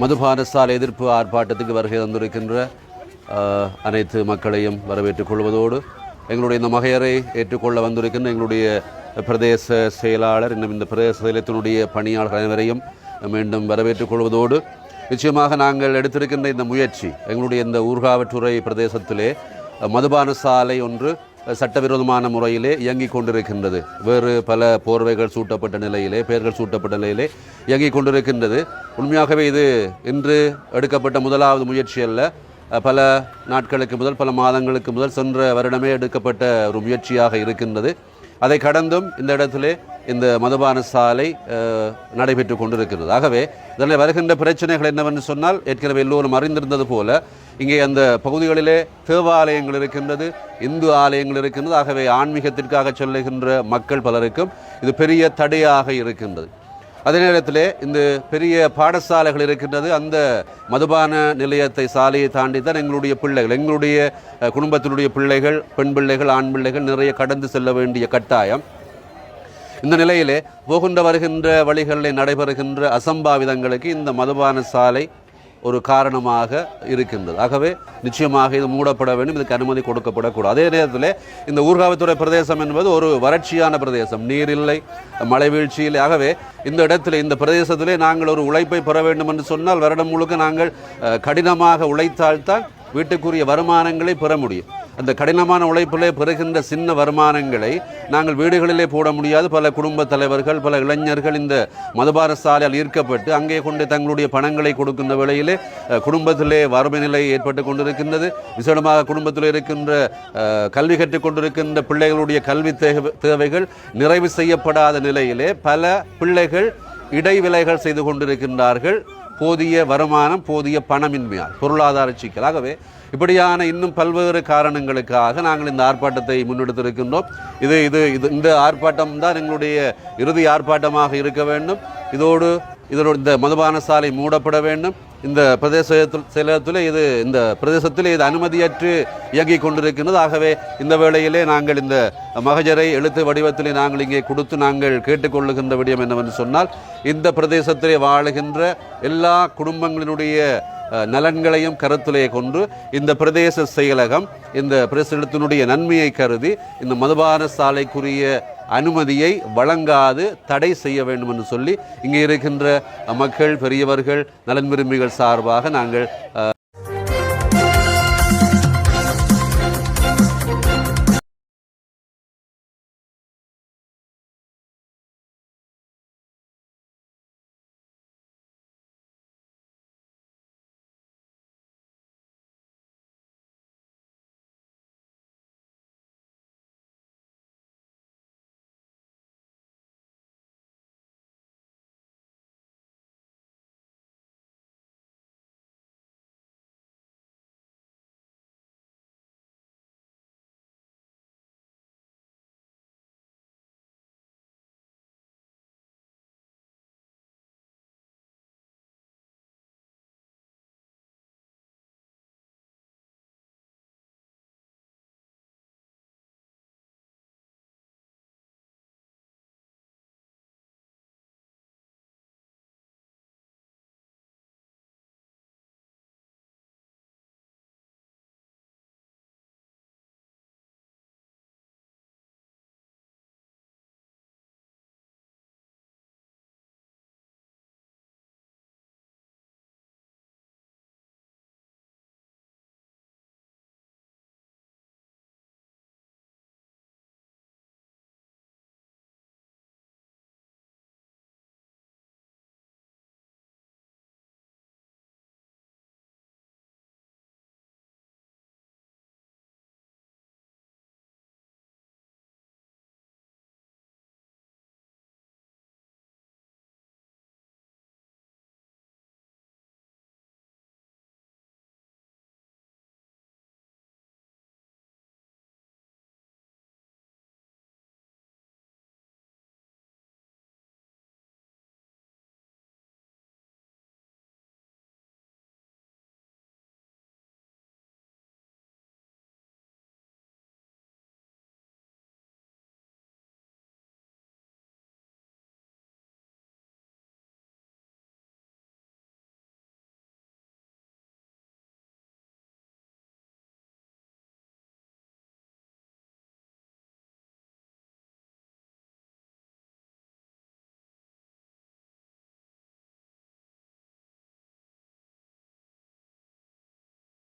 மதுபான சாலை எதிர்ப்பு ஆர்ப்பாட்டத்துக்கு வருகை தந்திருக்கின்ற அனைத்து மக்களையும் வரவேற்றுக் கொள்வதோடு எங்களுடைய இந்த மகையரை ஏற்றுக்கொள்ள வந்திருக்கின்ற எங்களுடைய பிரதேச செயலாளர் இன்னும் இந்த பிரதேச செயலத்தினுடைய பணியாளர் அனைவரையும் மீண்டும் வரவேற்றுக் கொள்வதோடு நிச்சயமாக நாங்கள் எடுத்திருக்கின்ற இந்த முயற்சி எங்களுடைய இந்த ஊர்காவற்றுறை பிரதேசத்திலே மதுபான சாலை ஒன்று சட்டவிரோதமான முறையிலே இயங்கிக் கொண்டிருக்கின்றது. வேறு பல போர்வைகள் சூட்டப்பட்ட நிலையிலே பெயர்கள் சூட்டப்பட்ட நிலையிலே இயங்கிக் கொண்டிருக்கின்றது. உண்மையாகவே இது இன்று எடுக்கப்பட்ட முதலாவது முயற்சி அல்ல. பல நாட்களுக்கு முதல் பல மாதங்களுக்கு முதல் சென்ற வருடமே எடுக்கப்பட்ட ஒரு முயற்சியாக இருக்கின்றது. அதை கடந்தும் இந்த இடத்திலே இந்த மதுபான சாலை நடைபெற்று கொண்டிருக்கிறது. ஆகவே இதனால் வருகின்ற பிரச்சனைகள் என்னவென்று சொன்னால் ஏற்கனவே எல்லோரும் அறிந்திருந்தது போல இங்கே அந்த பகுதிகளிலே தேவாலயங்கள் இருக்கின்றது இந்து ஆலயங்கள் இருக்கின்றது. ஆகவே ஆன்மீகத்திற்காக சொல்லுகின்ற மக்கள் பலருக்கும் இது பெரிய தடையாக இருக்கின்றது. அதே நேரத்தில் இந்த பெரிய பாடசாலைகள் இருக்கின்றது. அந்த மதுபான நிலையத்தை சாலையை தாண்டி தான் எங்களுடைய பிள்ளைகள் எங்களுடைய குடும்பத்தினுடைய பிள்ளைகள் பெண் பிள்ளைகள் ஆண் பிள்ளைகள் நிறைய கடந்து செல்ல வேண்டிய கட்டாயம். இந்த நிலையிலே போகின்ற வருகின்ற வழிகளில் நடைபெறுகின்ற அசம்பாவிதங்களுக்கு இந்த மதுபான சாலை ஒரு காரணமாக இருக்கின்றது. ஆகவே நிச்சயமாக இது மூடப்பட வேண்டும் இதுக்கு அனுமதி கொடுக்கப்படக்கூடாது. அதே நேரத்தில் இந்த ஊர்காவத்துறை பிரதேசம் என்பது ஒரு வறட்சியான பிரதேசம். நீர் இல்லை மழை வீழ்ச்சி இல்லை. ஆகவே இந்த இடத்துல இந்த பிரதேசத்திலே நாங்கள் ஒரு உழைப்பை பெற வேண்டும் என்று சொன்னால் வருடம் முழுக்க நாங்கள் கடினமாக உழைத்தால்தான் வீட்டுக்குரிய வருமானங்களை பெற முடியும். அந்த கடினமான உழைப்பிலே பெறுகின்ற சின்ன வருமானங்களை நாங்கள் வீடுகளிலே போட முடியாது. பல குடும்ப தலைவர்கள் பல இளைஞர்கள் இந்த மதுபார சாலையால் ஈர்க்கப்பட்டு அங்கே கொண்டு தங்களுடைய பணங்களை கொடுக்கின்ற வேளையிலே குடும்பத்திலே வறுமை நிலை ஏற்பட்டு கொண்டிருக்கின்றது. விசேடமாக குடும்பத்தில் இருக்கின்ற கல்வி கற்றுக் கொண்டிருக்கின்ற பிள்ளைகளுடைய கல்வி தேவை- தேவைகள் நிறைவு செய்யப்படாத நிலையிலே பல பிள்ளைகள் இடைவிலைகள் செய்து கொண்டிருக்கின்றார்கள். போதிய வருமானம் போதிய பணமின்மையால் பொருளாதார சிக்கல். ஆகவே இப்படியான இன்னும் பல்வேறு காரணங்களுக்காக நாங்கள் இந்த ஆர்ப்பாட்டத்தை முன்னெடுத்திருக்கின்றோம். இது இது இது இந்த ஆர்ப்பாட்டம் தான் எங்களுடைய இறுதி ஆர்ப்பாட்டமாக இருக்க வேண்டும். இதோடு இதனோட இந்த மதுபான சாலை மூடப்பட வேண்டும். இந்த பிரதேச செயலகத்தில் இது இந்த பிரதேசத்தில் இது அனுமதியற்று இயங்கிக் கொண்டிருக்கின்றது. ஆகவே இந்த வேளையிலே நாங்கள் இந்த மகஜரை எழுத்து வடிவத்திலே நாங்கள் இங்கே கொடுத்து நாங்கள் கேட்டுக்கொள்ளுகின்ற விடயம் என்னவென்று சொன்னால் இந்த பிரதேசத்திலே வாழுகின்ற எல்லா குடும்பங்களினுடைய நலன்களையும் கருத்திலே கொண்டு இந்த பிரதேச செயலகம் இந்த பிரதேசத்தினுடைய நன்மையை கருதி இந்த மதுபான சாலைக்குரிய அனுமதியை வழங்காது தடை செய்ய வேண்டும் என்று சொல்லி இங்கே இருக்கின்ற மக்கள் பெரியவர்கள் நலன் விரும்பிகள் சார்பாக நாங்கள்